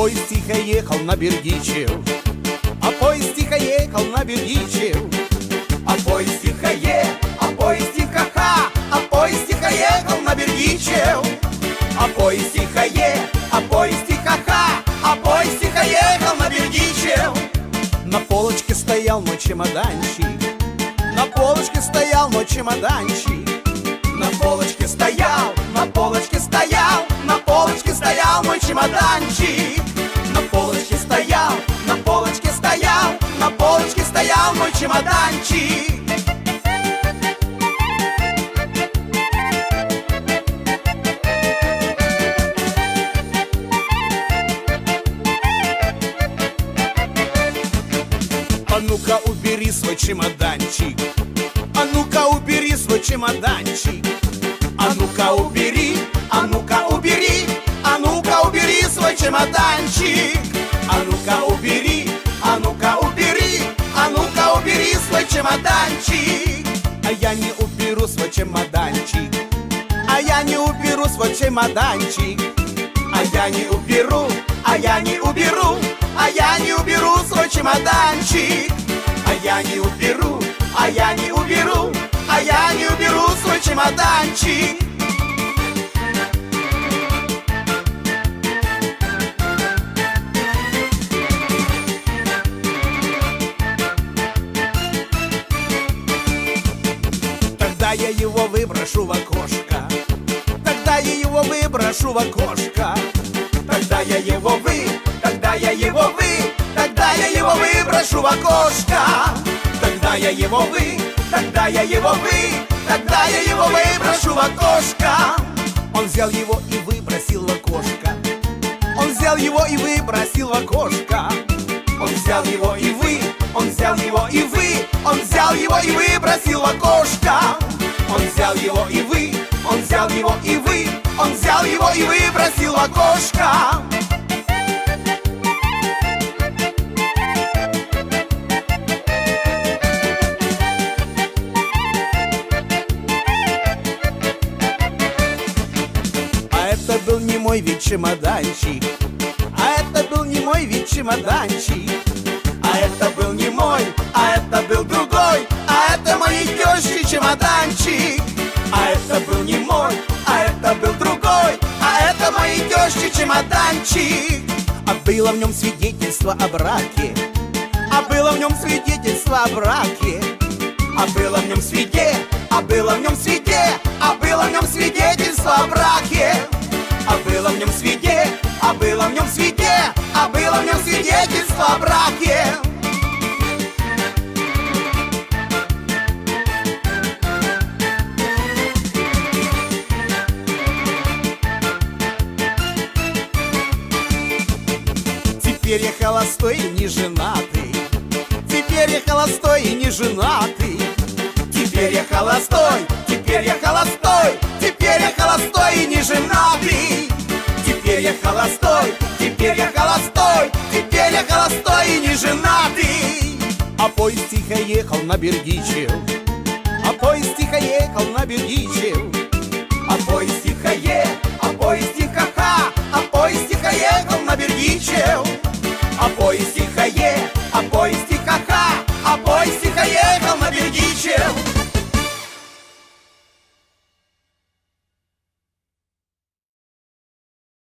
поезд тихо ехал на Бердичев, а поезд тихо ехал на Бердичев, а поезд тихо е, а поезд тихо ха, а поезд тихо ехал на Бердичев, а поезд тихо е, а поезд тихо ха, а поезд тихо ехал на Бердичев. На полочке стоял мой чемоданчик, на полочке стоял мой чемоданчик, на полочке стоял, на полочке стоял, на полочке стоял мой чемоданчик. Чемоданчик. А ну-ка убери свой чемоданчик. А ну-ка убери свой чемоданчик. А ну-ка убери, а ну-ка убери, а ну-ка убери свой чемоданчик. А ну-ка убери, чемоданчик. А я не уберу свой чемоданчик. А я не уберу свой чемоданчик. А я не уберу, а я не уберу, а я не уберу свой чемоданчик. А я не уберу, а я не уберу, а я не уберу свой чемоданчик. Тогда я его выброшу в окошко. Тогда я его выброшу в окошко. Тогда я его вы, тогда я его вы, тогда я его выброшу в окошко. Тогда я его вы, тогда я его вы, тогда я его выброшу в окошко. Он взял его и выбросил в окошко. Он взял его и выбросил в окошко. Он взял его и вы, он взял его и вы, он взял его и выбросил в окошко. Взял его и вы, он взял его и вы, он взял его и выбросил в окошко. А это был не мой вид чемоданчик, а это был не мой вид чемоданчик, это был не мой, а это был другой, а это моей тещи чемоданчик, а было в нем свидетельство о браке, а было в нем свидетельство о браке. А было в нем свиде, а было в нем свиде, а было в нем свидетельство о браке. А было в нем свиде, а было в нем свиде, а было в нем свидетельство о браке. Теперь я холостой и не женатый. Теперь я холостой и не женатый. Теперь я холостой, теперь я холостой, теперь я холостой и не женатый. Теперь я холостой, теперь я холостой, теперь я холостой и не женатый. А поезд тихо ехал на Бердичев, а поезд тихо ехал на Бердичев. А поезд тихо е, а поезд тихо ха, а поезд тихо ехал на Бердичев. Тихо е, а тихо